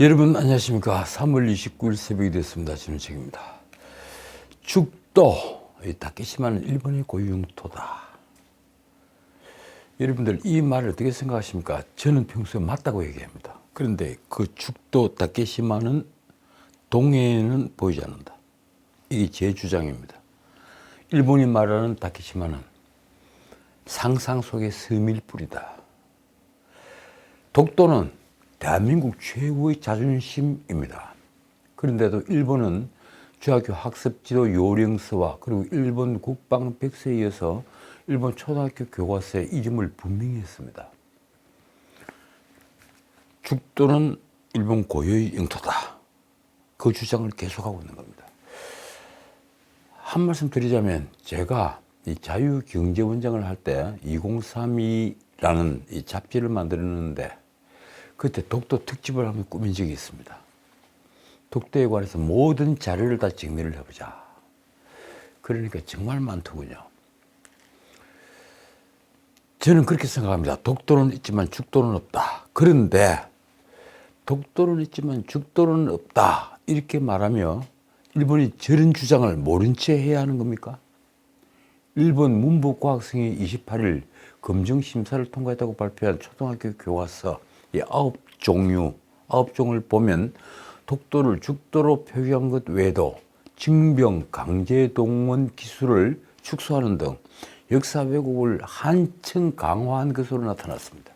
여러분 안녕하십니까? 3월 29일 새벽이 됐습니다. 진우책입니다. 죽도 이 다케시마는 일본의 고유용토다. 여러분들 이 말을 어떻게 생각하십니까? 저는 평소에 맞다고 얘기합니다. 그런데 그 죽도 다케시마는 동해에는 보이지 않는다. 이게 제 주장입니다. 일본이 말하는 다케시마는 상상 속의 스밀 뿌리다. 독도는 대한민국 최고의 자존심입니다. 그런데도 일본은 중학교 학습지도 요령서와 그리고 일본 국방 백서에 이어서 일본 초등학교 교과서에 이름을 분명히 했습니다. 죽도는 일본 고유의 영토다. 그 주장을 계속하고 있는 겁니다. 한 말씀 드리자면 제가 이 자유경제원장을 할 때 2032라는 이 잡지를 만들었는데 그때 독도 특집을 한번 꾸민 적이 있습니다. 독도에 관해서 모든 자료를 다 정리를 해보자. 그러니까 정말 많더군요. 저는 그렇게 생각합니다. 독도는 있지만 죽도는 없다. 그런데 독도는 있지만 죽도는 없다. 이렇게 말하며 일본이 저런 주장을 모른 채 해야 하는 겁니까? 일본 문부과학성이 28일 검증심사를 통과했다고 발표한 초등학교 교과서 이 아홉 종류, 아홉 종을 보면 독도를 죽도로 표기한 것 외에도 징병, 강제 동원 기술을 축소하는 등 역사 왜곡을 한층 강화한 것으로 나타났습니다.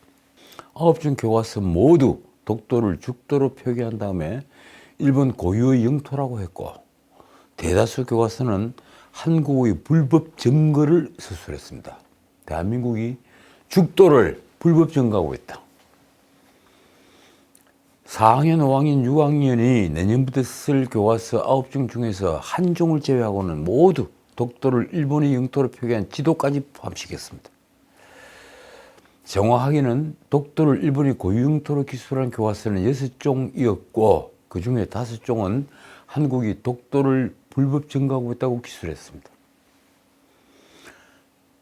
아홉 종 교과서 모두 독도를 죽도로 표기한 다음에 일본 고유의 영토라고 했고 대다수 교과서는 한국의 불법 증거를 서술했습니다. 대한민국이 죽도를 불법 증거하고 있다. 4학년, 5학년, 6학년이 내년부터 쓸 교과서 9종 중에서 한 종을 제외하고는 모두 독도를 일본의 영토로 표기한 지도까지 포함시켰습니다. 정확하게는 독도를 일본이 고유영토로 기술한 교과서는 6종이었고 그 중에 5종은 한국이 독도를 불법 증거하고 있다고 기술했습니다.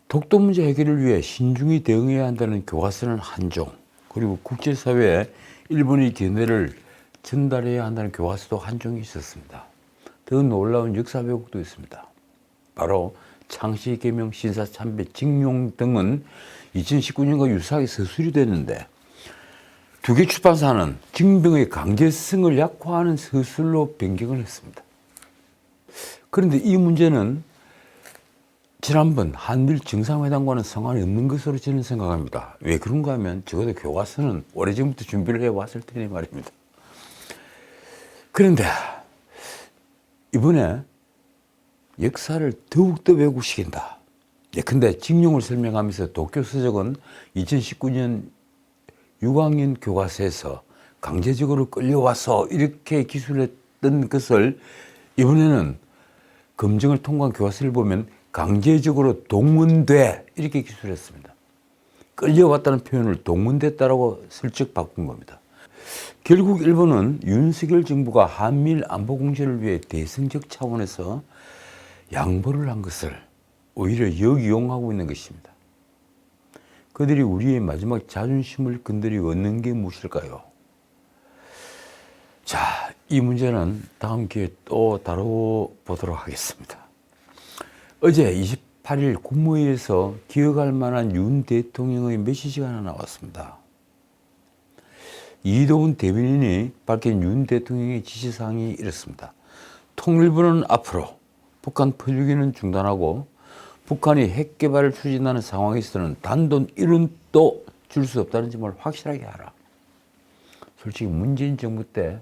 독도 문제 해결을 위해 신중히 대응해야 한다는 교과서는 한 종, 그리고 국제사회에 일본의 견해를 전달해야 한다는 교과서도 한 종이 있었습니다. 더 놀라운 역사 왜곡도 있습니다. 바로 창시 개명 신사 참배 징용 등은 2019년과 유사하게 서술이 됐는데 두 개 출판사는 징병의 강제성을 약화하는 서술로 변경을 했습니다. 그런데 이 문제는 지난번 한일 정상회담과는 상관이 없는 것으로 저는 생각합니다. 왜 그런가 하면 적어도 교과서는 오래전부터 준비를 해왔을 테니 말입니다. 그런데 이번에 역사를 더욱더 왜곡시킨다. 예, 근데 징용을 설명하면서 도쿄 서적은 2019년 6학년 교과서에서 강제적으로 끌려와서 이렇게 기술했던 것을 이번에는 검증을 통과한 교과서를 보면 강제적으로 동문돼 이렇게 기술했습니다. 끌려왔다는 표현을 동문됐다라고 슬쩍 바꾼 겁니다. 결국 일본은 윤석열 정부가 한미일 안보 공조를 위해 대승적 차원에서 양보를 한 것을 오히려 역이용하고 있는 것입니다. 그들이 우리의 마지막 자존심을 건드리고 얻는 게 무엇일까요? 자, 이 문제는 다음 기회에 또 다뤄보도록 하겠습니다. 어제 28일 국무회의에서 기억할 만한 윤 대통령의 메시지가 하나 나왔습니다. 이동훈 대변인이 밝힌 윤 대통령의 지시사항이 이렇습니다. 통일부는 앞으로 북한 퍼주기는 중단하고 북한이 핵 개발을 추진하는 상황에서는 단돈 1원도 줄 수 없다는 점을 확실하게 하라. 솔직히 문재인 정부 때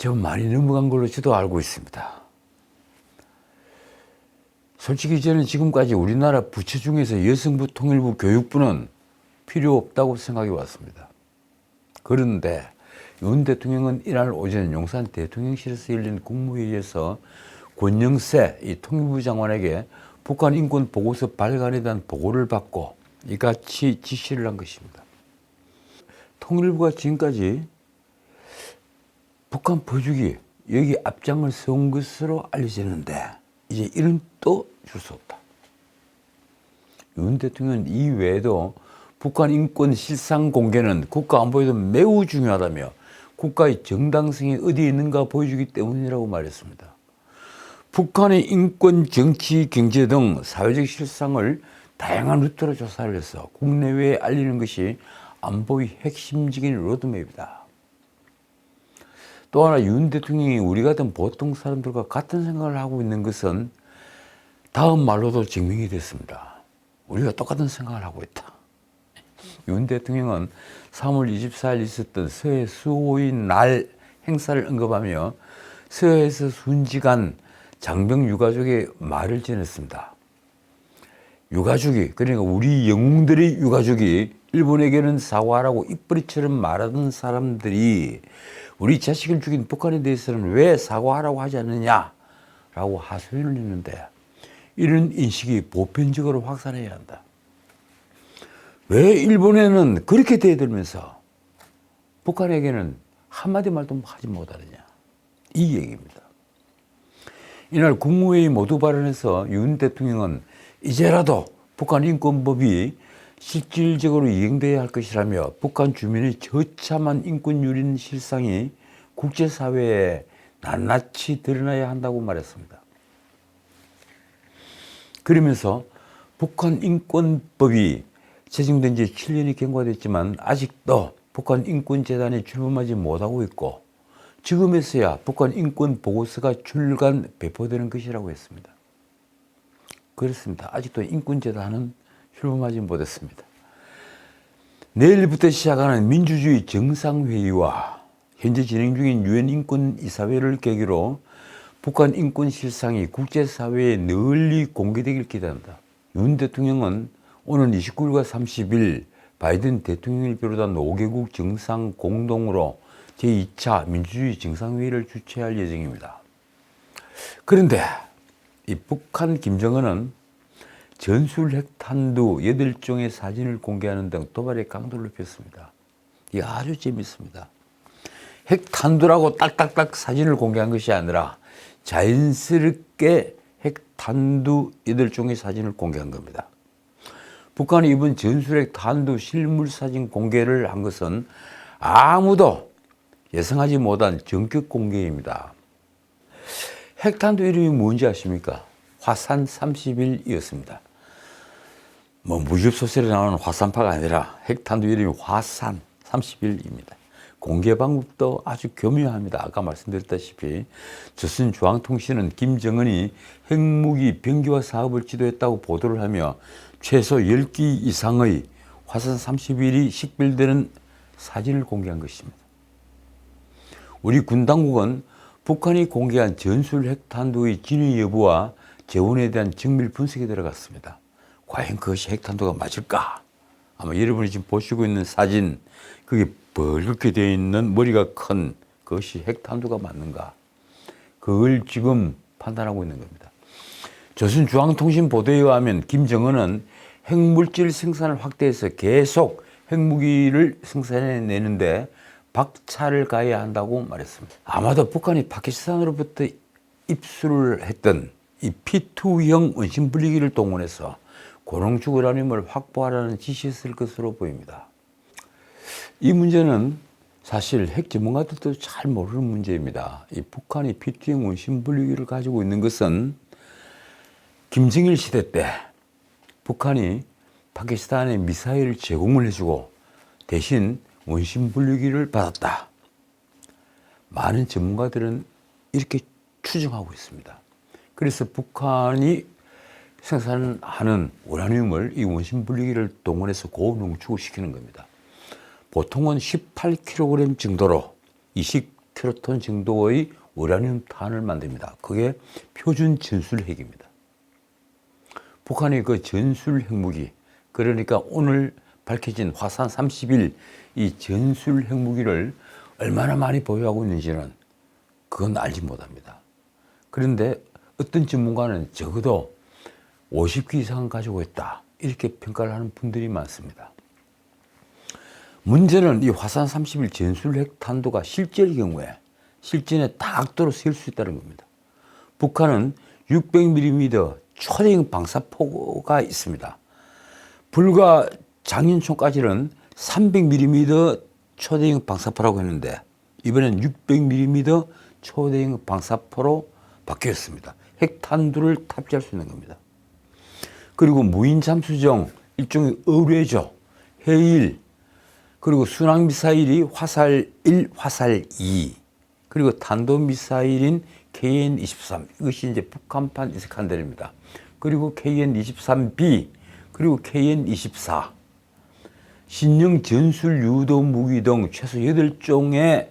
좀 많이 넘어간 걸로 저도 알고 있습니다. 솔직히 저는 지금까지 우리나라 부처 중에서 여성부 통일부 교육부는 필요 없다고 생각해 왔습니다. 그런데 윤 대통령은 이날 오전 용산 대통령실에서 열린 국무회의에서 권영세 이 통일부 장관에게 북한 인권 보고서 발간에 대한 보고를 받고 이같이 지시를 한 것입니다. 통일부가 지금까지 북한 보주기 여기 앞장을 세운 것으로 알려지는데 이제 또줄수 없다. 윤 대통령은 이 외에도 북한 인권 실상 공개는 국가 안보에도 매우 중요하다며 국가의 정당성이 어디에 있는가 보여주기 때문이라고 말했습니다. 북한의 인권, 정치, 경제 등 사회적 실상을 다양한 루트로 조사를 해서 국내외에 알리는 것이 안보의 핵심적인 로드맵이다. 또 하나 윤 대통령이 우리 같은 보통 사람들과 같은 생각을 하고 있는 것은 다음 말로도 증명이 됐습니다. 우리가 똑같은 생각을 하고 있다. 윤 대통령은 3월 24일 있었던 서해 수호의 날 행사를 언급하며 서해에서 순직한 장병 유가족의 말을 전했습니다. 유가족이 그러니까 우리 영웅들의 유가족이 일본에게는 사과하라고 입버리처럼 말하던 사람들이 우리 자식을 죽인 북한에 대해서는 왜 사과하라고 하지 않느냐라고 하소연을 했는데 이런 인식이 보편적으로 확산해야 한다. 왜 일본에는 그렇게 대들면서 북한에게는 한마디 말도 하지 못하느냐. 이 얘기입니다. 이날 국무회의 모두 발언에서 윤 대통령은 이제라도 북한 인권법이 실질적으로 이행돼야 할 것이라며 북한 주민의 처참한 인권 유린 실상이 국제사회에 낱낱이 드러나야 한다고 말했습니다. 그러면서 북한 인권법이 제정된 지 7년이 경과됐지만 아직도 북한 인권재단에 출범하지 못하고 있고 지금에서야 북한 인권 보고서가 출간 배포되는 것이라고 했습니다. 그렇습니다. 아직도 인권재단은 출범하지 못했습니다. 내일부터 시작하는 민주주의 정상회의와 현재 진행 중인 유엔 인권 이사회를 계기로 북한 인권 실상이 국제사회에 널리 공개되길 기대한다. 윤 대통령은 오늘 29일과 30일 바이든 대통령을 비롯한 5개국 정상 공동으로 제2차 민주주의 정상회의를 주최할 예정입니다. 그런데 이 북한 김정은은 전술 핵탄두 8종의 사진을 공개하는 등 도발의 강도를 높였습니다. 이게 아주 재밌습니다. 핵탄두라고 딱딱딱 사진을 공개한 것이 아니라 자연스럽게 핵탄두 8종의 사진을 공개한 겁니다. 북한이 이번 전술핵 탄두 실물 사진 공개를 한 것은 아무도 예상하지 못한 전격 공개입니다. 핵탄두 이름이 뭔지 아십니까? 화산 30일이었습니다. 뭐 무협소설에 나오는 화산파가 아니라 핵탄두 이름이 화산 30일입니다. 공개 방법도 아주 교묘합니다. 아까 말씀드렸다시피 조선 중앙통신은 김정은이 핵무기 병기화 사업을 지도했다고 보도를 하며 최소 10기 이상의 화산 30일이 식별되는 사진을 공개한 것입니다. 우리 군 당국은 북한이 공개한 전술 핵탄두의 진위 여부와 재원에 대한 정밀 분석에 들어갔습니다. 과연 그것이 핵탄두가 맞을까? 아마 여러분이 지금 보시고 있는 사진, 그게 벌겋게 되어 있는 머리가 큰 그것이 핵탄두가 맞는가? 그걸 지금 판단하고 있는 겁니다. 조선 중앙통신 보도에 의하면 김정은은 핵물질 생산을 확대해서 계속 핵무기를 생산해내는데 박차를 가해야 한다고 말했습니다. 아마도 북한이 파키스탄으로부터 입수를 했던 이 P2형 원심 분리기를 동원해서 고농축 우라늄을 확보하라는 지시였을 것으로 보입니다. 이 문제는 사실 핵 전문가들도 잘 모르는 문제입니다. 이 북한이 P2형 원심 분리기를 가지고 있는 것은 김정일 시대 때 북한이 파키스탄에 미사일을 제공을 해주고 대신 원심 분리기를 받았다. 많은 전문가들은 이렇게 추정하고 있습니다. 그래서 북한이 생산하는 우라늄을 이 원심 분리기를 동원해서 고농축을 시키는 겁니다. 보통은 18kg 정도로 20kT 정도의 우라늄 탄을 만듭니다. 그게 표준 전술 핵입니다. 북한의 그 전술 핵무기, 그러니까 오늘 밝혀진 화산 30일 이 전술 핵무기를 얼마나 많이 보유하고 있는지는 그건 알지 못합니다. 그런데 어떤 전문가는 적어도 50기 이상 가지고 있다. 이렇게 평가를 하는 분들이 많습니다. 문제는 이 화산 30일 전술 핵탄두가 실제의 경우에 실전에 딱 들어 셀수 있다는 겁니다. 북한은 600mm 초대형 방사포가 있습니다. 불과 작년 초까지는 300mm 초대형 방사포라고 했는데 이번엔 600mm 초대형 방사포로 바뀌었습니다. 핵탄두를 탑재할 수 있는 겁니다. 그리고 무인 잠수정 일종의 의뢰죠. 해일 그리고 순항 미사일이 화살 1, 화살 2 그리고 탄도 미사일인 KN-23 이것이 이제 북한판 이스칸데르입니다. 그리고 KN-23B 그리고 KN-24 신형 전술 유도 무기 등 최소 8종의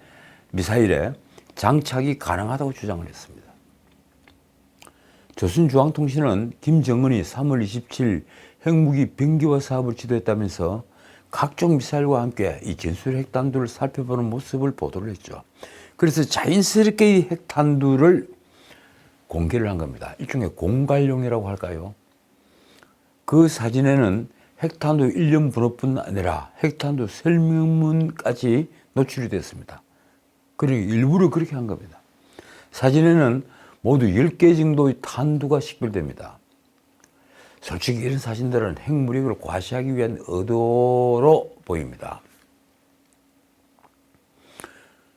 미사일에 장착이 가능하다고 주장을 했습니다. 조선중앙통신은 김정은이 3월 27일 핵무기 병기화 사업을 지도했다면서 각종 미사일과 함께 이 전술 핵탄두를 살펴보는 모습을 보도를 했죠. 그래서 자연스럽게 이 핵탄두를 공개를 한 겁니다. 일종의 공갈용이라고 할까요? 그 사진에는 핵탄두 일련 번호뿐 아니라 핵탄두 설명문까지 노출이 됐습니다. 그리고 일부러 그렇게 한 겁니다. 사진에는 모두 10개 정도의 탄두가 식별됩니다. 솔직히 이런 사진들은 핵무력을 과시하기 위한 의도로 보입니다.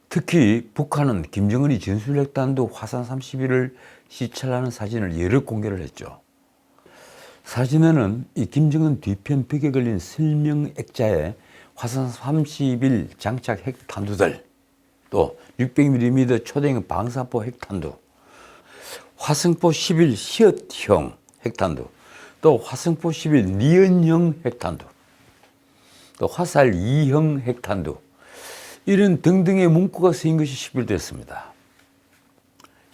특히 북한은 김정은이 전술핵 단도 화산 31을 시찰하는 사진을 여러 공개를 했죠. 사진에는 이 김정은 뒤편 벽에 걸린 설명 액자에 화산 31 장착 핵탄두들, 또 600mm 초대형 방사포 핵탄두, 화성포 11 시엇형 핵탄두, 또 화성포 11 니은형 핵탄두, 또 화살 2형 핵탄두, 이런 등등의 문구가 쓰인 것이 식별됐습니다.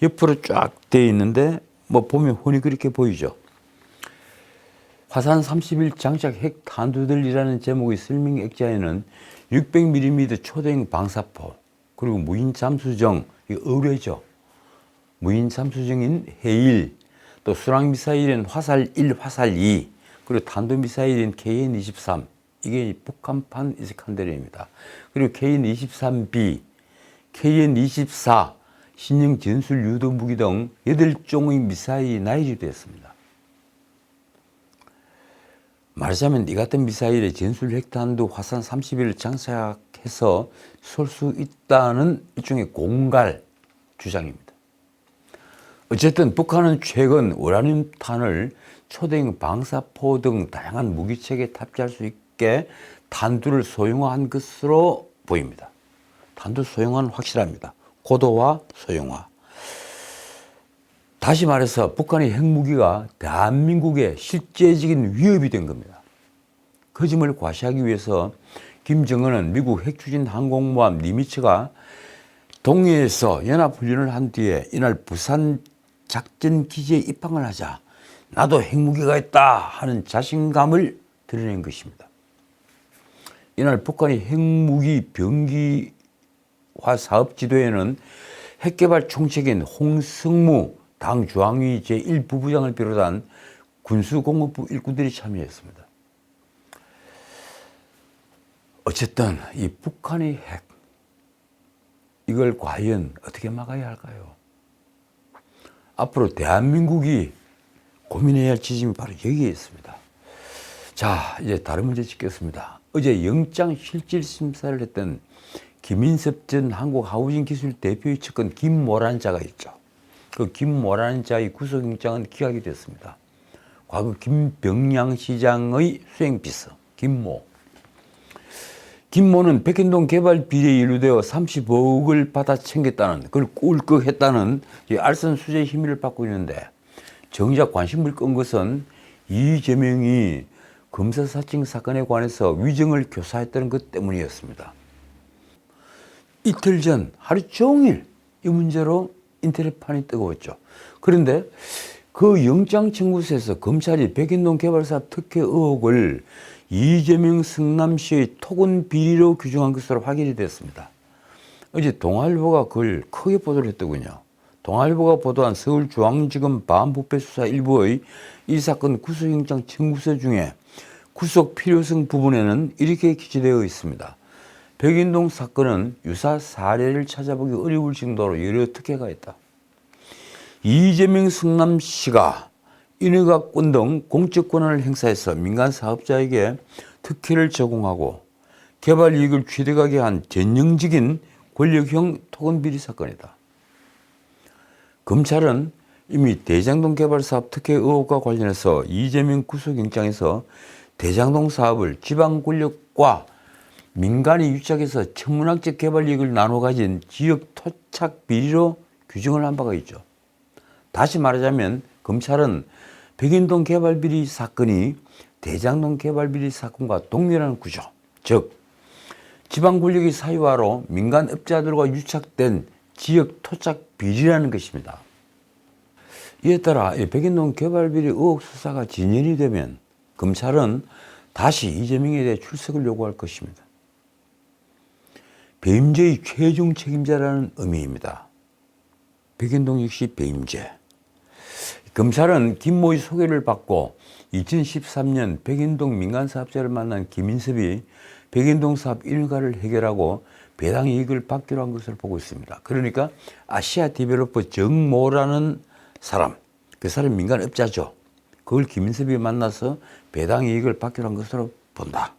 옆으로 쫙 되어 있는데 뭐 보면 흔히 그렇게 보이죠. 화산 31 장착 핵 탄두들이라는 제목의 설명 액자에는 600mm 초대형 방사포 그리고 무인 잠수정 이 의뢰죠. 무인 잠수정인 해일 또 수랑 미사일인 화살 1, 화살 2 그리고 탄도 미사일인 KN-23 이게 북한판 이스칸데르입니다. 그리고 KN-23B, KN-24 신형 전술 유도 무기 등 8종의 미사일이 나열이 되었습니다. 말하자면 이 같은 미사일에 전술 핵탄두 화산 30일 장착해서 쏠 수 있다는 일종의 공갈 주장입니다. 어쨌든 북한은 최근 우라늄 탄을 초대형 방사포 등 다양한 무기체계에 탑재할 수 있게 탄두를 소형화한 것으로 보입니다. 탄두 소형화는 확실합니다. 고도화, 소형화. 다시 말해서 북한의 핵무기가 대한민국의 실제적인 위협이 된 겁니다. 그 점을 과시하기 위해서 김정은은 미국 핵추진 항공모함 니미츠가 동해에서 연합훈련을 한 뒤에 이날 부산 작전 기지에 입항을 하자 나도 핵무기가 있다 하는 자신감을 드러낸 것입니다. 이날 북한의 핵무기 병기화 사업 지도에는 핵개발 총책인 홍승무 당 주황위 제1부부장을 비롯한 군수공업부 일꾼들이 참여했습니다. 어쨌든 이 북한의 핵 이걸 과연 어떻게 막아야 할까요? 앞으로 대한민국이 고민해야 할 지점이 바로 여기에 있습니다. 자, 이제 다른 문제 찍겠습니다. 어제 영장 실질 심사를 했던 김인섭 전 한국 하우징 기술 대표의 측근 김모란 자가 있죠. 그 김모란 자의 구속영장은 기각이 됐습니다. 과거 김병양 시장의 수행비서 김모. 김모는 백현동 개발 비리에 연루되어 35억을 받아 챙겼다는, 그걸 꿀꺽했다는 알선 수재 혐의를 받고 있는데 정작 관심을 끈 것은 이재명이 검사 사칭 사건에 관해서 위정을 교사했다는 것 때문이었습니다. 이틀 전 하루 종일 이 문제로 인터넷판이 뜨거웠죠. 그런데 그 영장 청구서에서 검찰이 백인동 개발사 특혜 의혹을 이재명 성남시의 토건 비리로 규정한 것으로 확인이 됐습니다. 어제 동아일보가 그걸 크게 보도를 했더군요. 동아일보가 보도한 서울중앙지검 반부패수사 일부의 이 사건 구속영장 청구서 중에 구속 필요성 부분에는 이렇게 기재되어 있습니다. 백인동 사건은 유사 사례를 찾아보기 어려울 정도로 여러 특혜가 있다. 이재명 성남시가 인허가권 등 공적 권한을 행사해서 민간 사업자에게 특혜를 제공하고 개발 이익을 취득하게 한 전형적인 권력형 토건 비리 사건이다. 검찰은 이미 대장동 개발 사업 특혜 의혹과 관련해서 이재명 구속영장에서 대장동 사업을 지방 권력과 민간이 유착해서 천문학적 개발 이익을 나눠 가진 지역 토착 비리로 규정을 한 바가 있죠. 다시 말하자면 검찰은 백인동 개발 비리 사건이 대장동 개발 비리 사건과 동일한 구조, 즉 지방 권력의 사유화로 민간 업자들과 유착된 지역 토착 비리라는 것입니다. 이에 따라 이 백인동 개발 비리 의혹 수사가 진연이 되면 검찰은 다시 이재명에 대해 출석을 요구할 것입니다. 배임죄의 최종 책임자라는 의미입니다. 백인동 역시 배임죄. 검찰은 김모의 소개를 받고 2013년 백인동 민간사업자를 만난 김인섭이 백인동 사업 일가를 해결하고 배당 이익을 받기로 한 것을 보고 있습니다. 그러니까 아시아 디벨로퍼 정모라는 사람, 그 사람 민간업자죠. 그걸 김인섭이 만나서 배당 이익을 받기로 한 것으로 본다.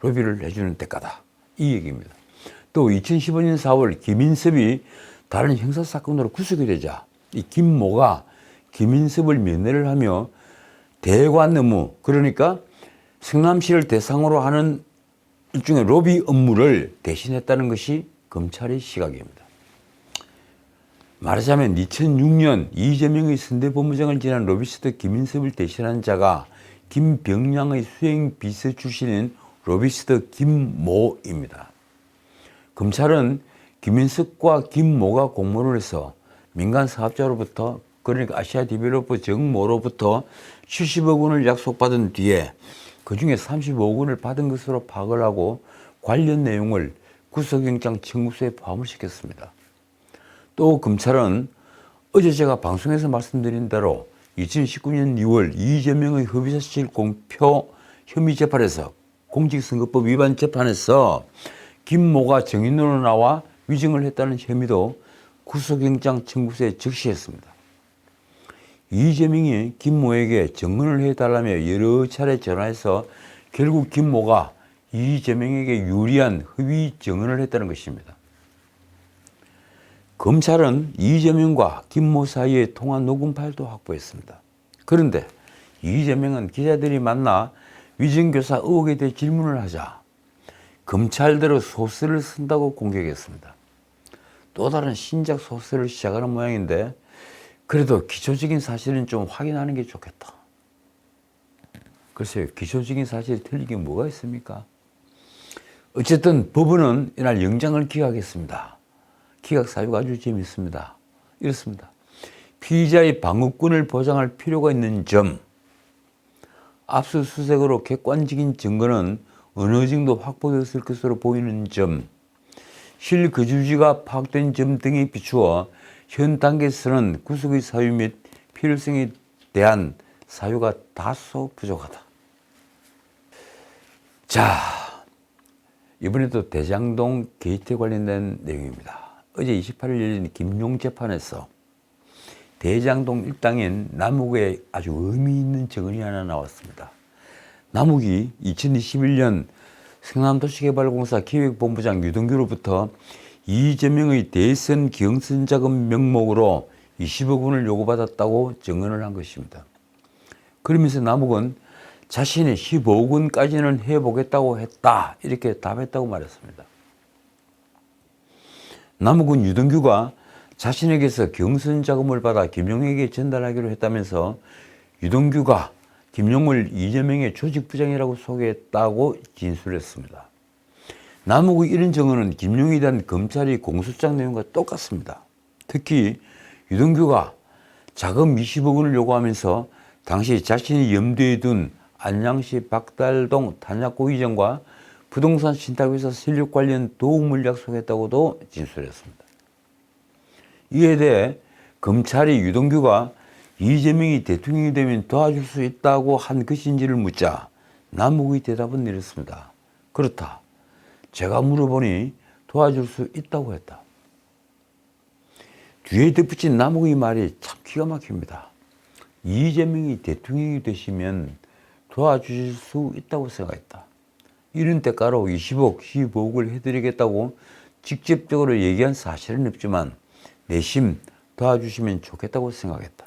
로비를 해주는 대가다. 이 얘기입니다. 또 2015년 4월 김인섭이 다른 형사사건으로 구속이 되자 이 김모가 김인섭을 면회를 하며 대관 업무 그러니까 성남시를 대상으로 하는 일종의 로비 업무를 대신했다는 것이 검찰의 시각입니다. 말하자면 2006년 이재명의 선대본부장을 지난 로비스트 김인섭을 대신한 자가 김병량의 수행 비서 출신인 로비스트 김모입니다. 검찰은 김인석과 김모가 공모를 해서 민간 사업자로부터 그러니까 아시아 디벨로퍼 정모로부터 70억 원을 약속받은 뒤에 그 중에 35억 원을 받은 것으로 파악을 하고 관련 내용을 구속영장 청구서에 포함을 시켰습니다. 또 검찰은 어제 제가 방송에서 말씀드린 대로 2019년 6월 이재명의 허위사실 공표 혐의 재판에서 공직선거법 위반 재판에서 김모가 정인으로 나와 위증을 했다는 혐의도 구속영장 청구서에 적시했습니다. 이재명이 김모에게 증언을 해달라며 여러 차례 전화해서 결국 김모가 이재명에게 유리한 허위 증언을 했다는 것입니다. 검찰은 이재명과 김모 사이의 통화 녹음 파일도 확보했습니다. 그런데 이재명은 기자들이 만나 위증교사 의혹에 대해 질문을 하자 검찰대로 소설을 쓴다고 공격했습니다. 또 다른 신작 소설을 시작하는 모양인데 그래도 기초적인 사실은 좀 확인하는 게 좋겠다. 글쎄요, 기초적인 사실이 틀린 게 뭐가 있습니까? 어쨌든 법원은 이날 영장을 기각했습니다. 기각 사유가 아주 재미있습니다. 이렇습니다. 피의자의 방어권을 보장할 필요가 있는 점, 압수수색으로 객관적인 증거는 어느 정도 확보되었을 것으로 보이는 점, 실거주지가 파악된 점 등에 비추어 현 단계에서는 구속의 사유 및 필요성에 대한 사유가 다소 부족하다. 자, 이번에도 대장동 게이트에 관련된 내용입니다. 어제 28일 열린 김용 재판에서 대장동 일당인 남욱의 아주 의미 있는 증언이 하나 나왔습니다. 남욱이 2021년 성남도시개발공사 기획본부장 유동규로부터 이재명의 대선 경선 자금 명목으로 20억 원을 요구받았다고 증언을 한 것입니다. 그러면서 남욱은 자신이 15억 원까지는 해보겠다고 했다. 이렇게 답했다고 말했습니다. 남욱은 유동규가 자신에게서 경선 자금을 받아 김용에게 전달하기로 했다면서 유동규가 김용을 이재명의 조직부장이라고 소개했다고 진술했습니다. 남욱의 이런 증언은 김용에 대한 검찰의 공소장 내용과 똑같습니다. 특히 유동규가 자금 20억 원을 요구하면서 당시 자신이 염두에 둔 안양시 박달동 단약고 이전과 부동산 신탁회사 설립 관련 도움을 약속했다고도 진술했습니다. 이에 대해 검찰이 유동규가 이재명이 대통령이 되면 도와줄 수 있다고 한 것인지를 묻자 남욱의 대답은 이렇습니다. 그렇다. 제가 물어보니 도와줄 수 있다고 했다. 뒤에 덧붙인 남욱의 말이 참 기가 막힙니다. 이재명이 대통령이 되시면 도와주실 수 있다고 생각했다. 이런 대가로 20억, 15억을 해드리겠다고 직접적으로 얘기한 사실은 없지만 내심 도와주시면 좋겠다고 생각했다.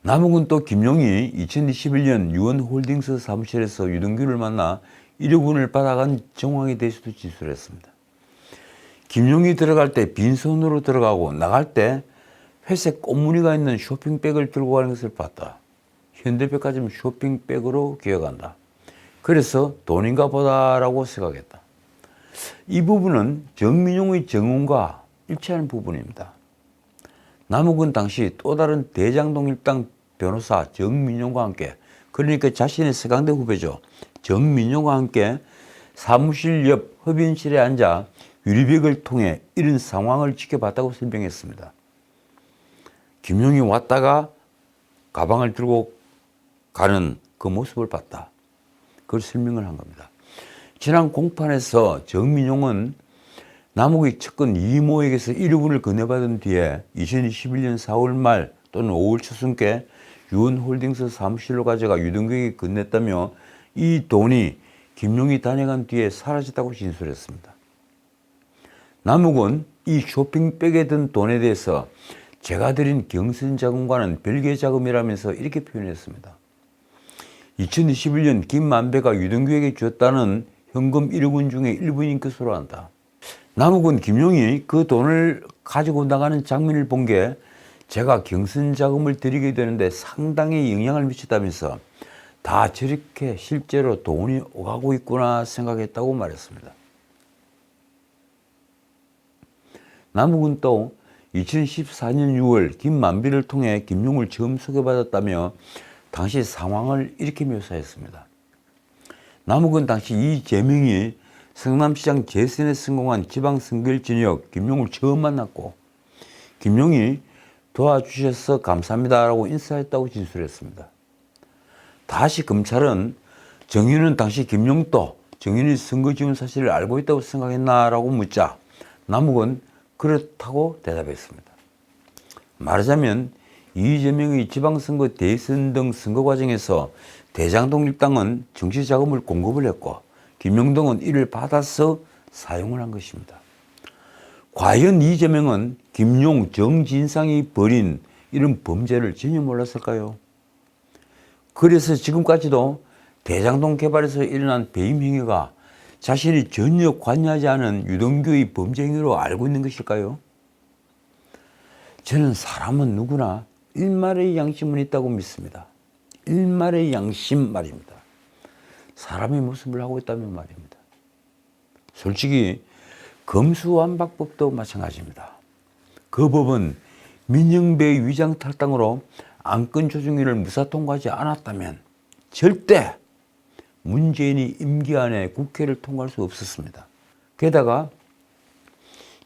남욱은 또 김용이 2021년 유원홀딩스 사무실에서 유동규를 만나 1억 원을 받아간 정황에 대해서도 진술했습니다. 김용이 들어갈 때 빈손으로 들어가고 나갈 때 회색 꽃무늬가 있는 쇼핑백을 들고 가는 것을 봤다. 현대백화점 쇼핑백으로 기억한다. 그래서 돈인가 보다라고 생각했다. 이 부분은 정민용의 정언과 일치하는 부분입니다. 남욱은 당시 또 다른 대장동 일당 변호사 정민용과 함께 그러니까 자신의 서강대 후배죠. 정민용과 함께 사무실 옆 흡연실에 앉아 유리벽을 통해 이런 상황을 지켜봤다고 설명했습니다. 김용이 왔다가 가방을 들고 가는 그 모습을 봤다. 그걸 설명을 한 겁니다. 지난 공판에서 정민용은 남욱의 측근 이모에게서 1억 원을 건네받은 뒤에 2021년 4월 말 또는 5월 초순께 유원홀딩스 사무실로 가져가 유동경에게 건넸다며 이 돈이 김용이 다녀간 뒤에 사라졌다고 진술했습니다. 남욱은 이 쇼핑백에 든 돈에 대해서 제가 드린 경선 자금과는 별개 자금이라면서 이렇게 표현했습니다. 2021년 김만배가 유동규에게 줬다는 현금 1억 원 중에 일부인 것으로 한다. 남욱은 김용이 그 돈을 가지고 나가는 장면을 본 게 제가 경선 자금을 드리게 되는데 상당히 영향을 미쳤다면서 다 저렇게 실제로 돈이 오가고 있구나 생각했다고 말했습니다. 남욱은 또 2014년 6월 김만비를 통해 김용을 처음 소개받았다며 당시 상황을 이렇게 묘사했습니다. 남욱은 당시 이재명이 성남시장 재선에 성공한 지방선거일 저녁 김용을 처음 만났고 김용이 도와주셔서 감사합니다라고 인사했다고 진술했습니다. 다시 검찰은 정윤은 당시 김용도 정윤이 선거 지원 사실을 알고 있다고 생각했나라고 묻자 남욱은 그렇다고 대답했습니다. 말하자면 이재명의 지방선거 대선 등 선거 과정에서 대장동 일당은 정치 자금을 공급을 했고 김영동은 이를 받아서 사용을 한 것입니다. 과연 이재명은 김용, 정진상이 벌인 이런 범죄를 전혀 몰랐을까요? 그래서 지금까지도 대장동 개발에서 일어난 배임 행위가 자신이 전혀 관여하지 않은 유동규의 범죄 행위로 알고 있는 것일까요? 저는 사람은 누구나 일말의 양심은 있다고 믿습니다. 일말의 양심 말입니다. 사람의 모습을 하고 있다면 말입니다. 솔직히 검수완박법도 마찬가지입니다. 그 법은 민영배의 위장 탈당으로 안건 조정위를 무사 통과하지 않았다면 절대 문재인이 임기 안에 국회를 통과할 수 없었습니다. 게다가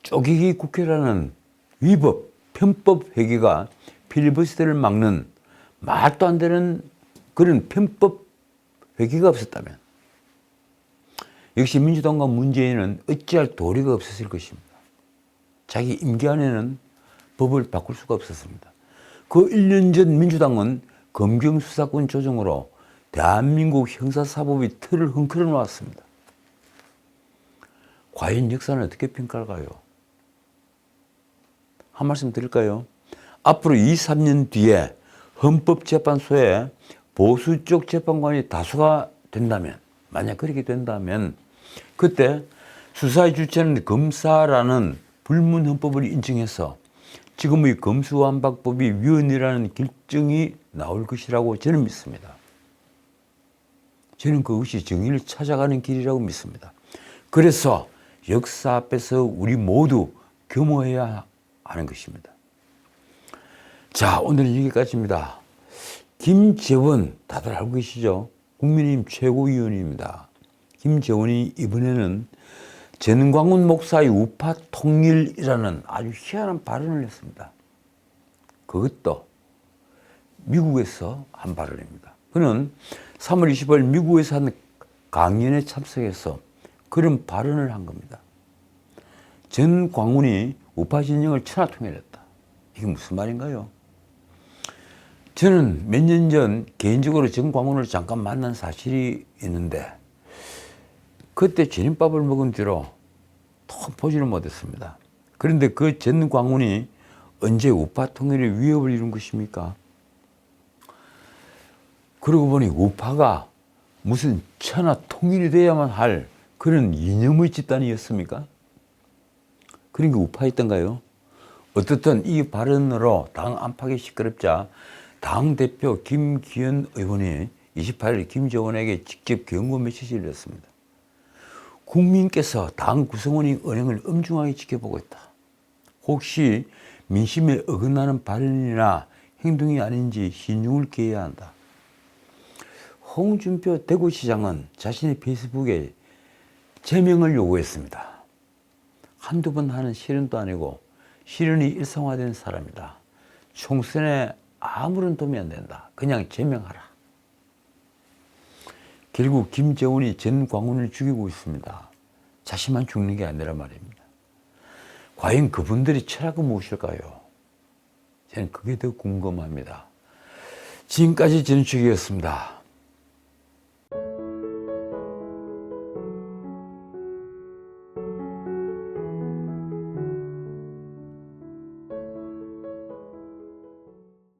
쪼개기 국회라는 위법, 편법 회계가 필리버스터를 막는 말도 안 되는 그런 편법 회계가 없었다면 역시 민주당과 문재인은 어찌할 도리가 없었을 것입니다. 자기 임기 안에는 법을 바꿀 수가 없었습니다. 그 1년 전 민주당은 검경수사권 조정으로 대한민국 형사사법의 틀을 흔들어 놓았습니다. 과연 역사는 어떻게 평가할까요? 한 말씀 드릴까요? 앞으로 2, 3년 뒤에 헌법재판소에 보수 쪽 재판관이 다수가 된다면, 만약 그렇게 된다면, 그때 수사의 주체는 검사라는 불문헌법을 인정해서 지금의 검수완박법이 위헌이라는 결정이 나올 것이라고 저는 믿습니다. 저는 그것이 정의를 찾아가는 길이라고 믿습니다. 그래서 역사 앞에서 우리 모두 겸허해야 하는 것입니다. 자, 오늘은 여기까지입니다. 김재원, 다들 알고 계시죠? 국민의힘 최고위원입니다. 김재원이 이번에는 전광훈 목사의 우파 통일이라는 아주 희한한 발언을 했습니다. 그것도 미국에서 한 발언입니다. 그는 3월 20일 미국에서 한 강연에 참석해서 그런 발언을 한 겁니다. 전광훈이 우파 진영을 천하통일했다. 이게 무슨 말인가요? 저는 몇 년 전 개인적으로 전광훈을 잠깐 만난 사실이 있는데 그때 진입밥을 먹은 뒤로 또 보지를 못했습니다. 그런데 그 전 광운이 언제 우파 통일의 위협을 이룬 것입니까? 그러고 보니 우파가 무슨 천하 통일이 돼야만 할 그런 이념의 집단이었습니까? 그런 게 우파였던가요? 어떻든 이 발언으로 당 안팎이 시끄럽자 당 대표 김기현 의원이 28일 김정은에게 직접 경고 메시지를 냈습니다. 국민께서 당 구성원이 은행을 엄중하게 지켜보고 있다. 혹시 민심에 어긋나는 발언이나 행동이 아닌지 신중을 기해야 한다. 홍준표 대구시장은 자신의 페이스북에 제명을 요구했습니다. 한두 번 하는 실현도 아니고 실현이 일상화된 사람이다. 총선에 아무런 도움이 안 된다. 그냥 제명하라. 결국 김재원이 전 광훈을 죽이고 있습니다. 자신만 죽는 게 아니라 말입니다. 과연 그분들의 철학은 무엇일까요? 저는 그게 더 궁금합니다. 지금까지 전축이었습니다.